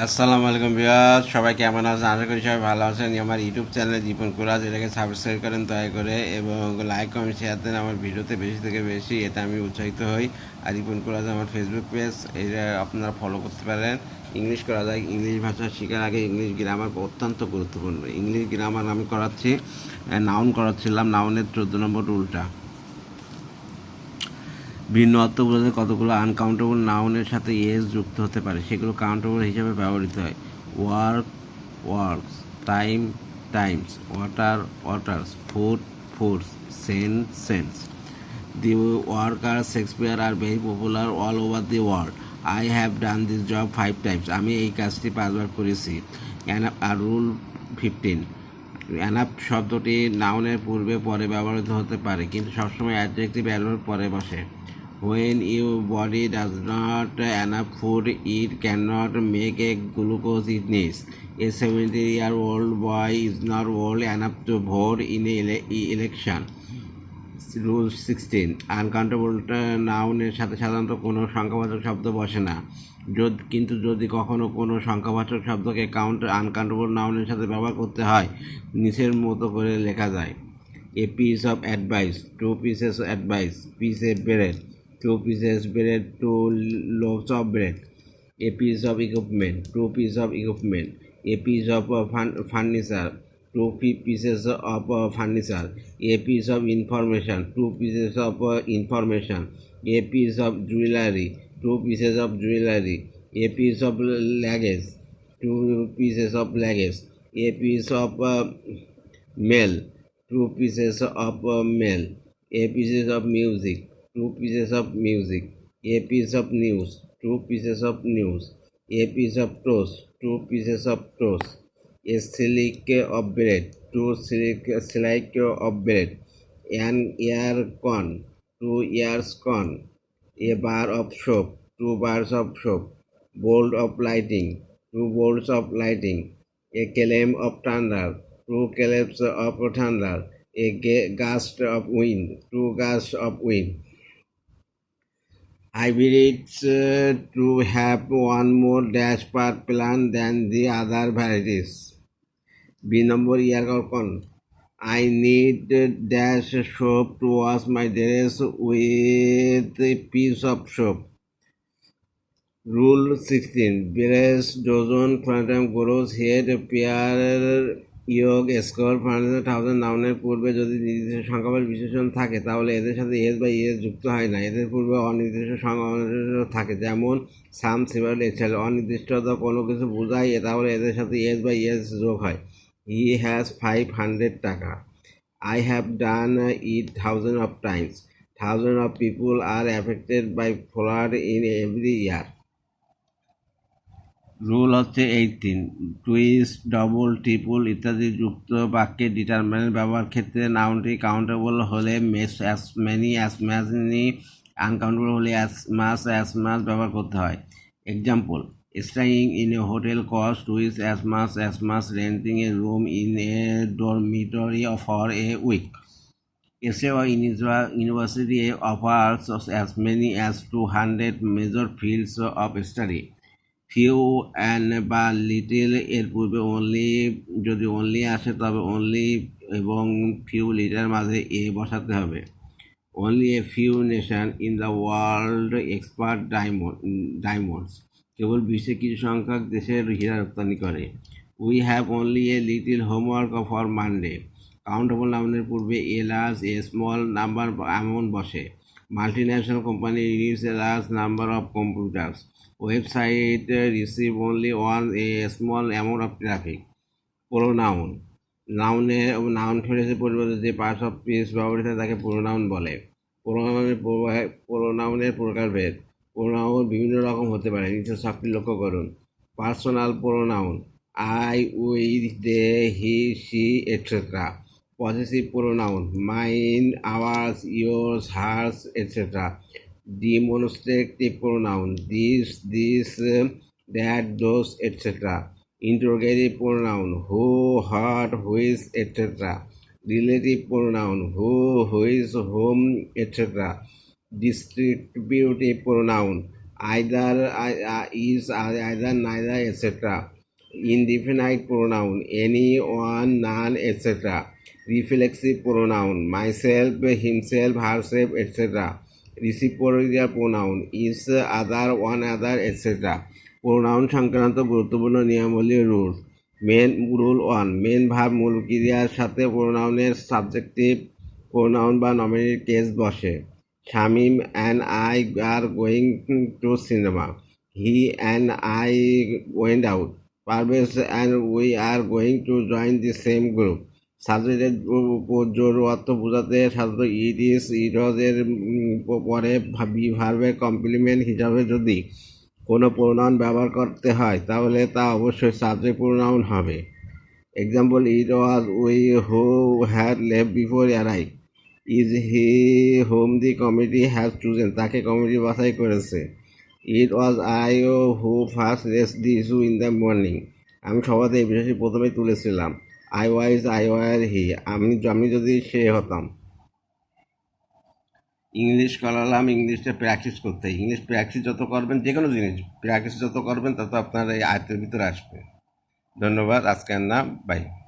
আসসালামু আলাইকুম বিয়াস সবাই কেমন আছেন? আশা করি সবাই ভালো আছেন। আমার ইউটিউব চ্যানেলে দীপন কুরাজ, এটাকে সাবস্ক্রাইব করেন, দয়া করে, এবং লাইক কমেন্ট শেয়ার দেন আমার ভিডিওতে বেশি থেকে বেশি এটা আমি উৎসাহিত হই। আর দীপন কুরাজ আমার ফেসবুক পেজ এটা আপনারা ফলো করতে পারেন। ইংলিশ করা যায় ইংলিশ ভাষা শেখার আগে ইংলিশ গ্রামার অত্যন্ত গুরুত্বপূর্ণ। ইংলিশ গ্রামার আমি করাচ্ছি নাউন করাচ্ছিলাম নাউনের চোদ্দ নম্বর রুলটা ভিন্ন অর্থ বোঝাতে কতগুলো আনকাউন্টেবল নাউনের সাথে এস যুক্ত হতে পারে, সেগুলো কাউন্টেবল হিসাবে ব্যবহৃত হয়। Work works time times water waters food foods sense sense the worker Shakespeare are very popular all over the world I have done this job five times আমি এই কাজটি পাঁচবার করেছি। আর রুল ফিফটিন অ্যানাপ শব্দটি নাউনের পূর্বে পরে ব্যবহৃত হতে পারে, কিন্তু সবসময় অ্যাডজেক্টিভ অ্যাডভার্ব পরে বসে। When your body does not enough food, it cannot make a glucose it needs a 70 year old boy is not old enough to vote in a ele- election. Rule sixteen uncountable নাউনের সাথে সাধারণত কোনো সংখ্যাবাচক শব্দ বসে না। যদি, কিন্তু যদি কখনো কোনো সংখ্যাবাচক শব্দকে কাউন্ট আনকাউন্টেবল নাউনের সাথে ব্যবহার করতে হয়, নিচের মতো করে লেখা যায়। A piece of advice two pieces advice piece a bread two pieces bread two loaves of bread a piece of equipment, two pieces of equipment, a piece of uh, furniture, two pe- pieces of uh, furniture, a piece of information, two pieces of uh, information, a piece of jewelry, two pieces of jewelry, a piece of luggage, two pieces of luggage, a piece of uh, mail, two pieces of uh, mail, a pieces of music, pieces of music, a piece of news, two pieces of news, a piece of toast, two pieces of toast, a slice of bread, two slice slice of bread, an ear corn, two ears corn, a bar of soap, two bars of soap, bolt of lighting, two bolts of lighting, a claim of thunder, two claims of thunder, a ga- gust of wind, two gusts of wind. Hybrids uh, to have one more dash per plant than the other varieties. B number year con. I need dash soap to wash my dress with a piece of soap. Rule 16. Breast, dozen, phantom, gross, head, pair, yoke score furniture thousand নাউনের পূর্বে যদি নির্দিষ্ট সংখ্যাবাচ বিশেষণ থাকে, তাহলে এদের সাথে S বা ইএস যুক্ত হয় না। এদের পূর্বে অনির্দিষ্ট সংখ্যা থাকে, যেমন সাম সিভার এক্সেল। অনির্দিষ্টতা কোনো কিছু বোঝায় তাহলে এদের সাথে এস বা ইএস যোগ হয়। হি হ্যাজ ফাইভ হান্ড্রেড টাকা। I have done it thousand of times. Thousand of people are affected by flood in every year. Rule হচ্ছে এইটিন টুইস্ট, ডবল, ট্রিপল ইত্যাদি যুক্ত বাক্যে ডিটারমিনেন্ট ব্যবহার ক্ষেত্রে নাউনটি কাউন্টেবল হলে mess as many as many uncountable হলে অ্যাস মাস অ্যাস মাস ব্যবহার করতে হয় example staying in a hotel cost twice as much as much renting a room in a dormitory for a week এছাড়াও university offers as as many as 200 major fields of study. Few and বা little এর পূর্বে only যদি only আসে তবে only এবং few litre মাঝে a বসাতে হবে। Only a few nation in the world export diamond diamonds কেবল বিশ্বে কিছু সংখ্যক দেশের হীরা রপ্তানি করে। We have only a little homework for Monday countable নাউনের পূর্বে a large a small number এমন বসে। National company use a large number of computers website receive only one a small amount of traffic pronoun নাউনে noun ফ্রেজের পরিবর্তে যে parts of piece ব্যবহৃত তাকে প্রোনাউন বলে। প্রোনাউনের প্রোনাউনের প্রকারভেদ। প্রোনাউন বিভিন্ন রকম হতে পারে, নিচে সবটি লক্ষ্য করুন। Personal pronoun I we they he she etcetera possessive pronoun mine ours yours hers etcetera demonstrative pronoun this this that those etcetera interrogative pronoun who what whose etcetera relative pronoun who whose whom etcetera distributive pronoun either each either neither etcetera indefinite pronoun any one none etcetera reflexive pronoun myself himself herself etcetera reciprocal pronoun each other one another etcetera pronoun সংক্রান্ত গুরুত্বপূর্ণ নিয়মাবলী rule main rule one main ভাব মূল ক্রিয়ার সাথে প্রোনাউনের subjective pronoun বা nominative case বসে। Shamim and I are going to cinema he and I went out Parvez and we are going to join the same group সাবজেক্টের জোর অর্থ বোঝাতে সাধারণত ইট ইস ইট এর পরে ভার্বের কমপ্লিমেন্ট হিসাবে যদি কোনো প্রোনাউন ব্যবহার করতে হয়, তাহলে তা অবশ্যই সাবজেক্ট প্রোনাউন হবে। Example it was we who had Lev before arrive is he home the committee has chosen তাকে কমিটি বাছাই করেছে। It was I O who first raised the issue in the morning আমি সবাতে এই বিষয়টি প্রথমেই তুলেছিলাম। I wise I were he. আমি আমি যদি সে হতাম। ইংলিশ করালাম ইংলিশটা প্র্যাকটিস করতে। ইংলিশ প্র্যাকটিস যত করবেন, যে কোনো জিনিস, প্র্যাকটিস যত করবেন, তত আপনার এই আয়ত্তের ভিতরে আসবে। ধন্যবাদ, আজকের নাম, বাই।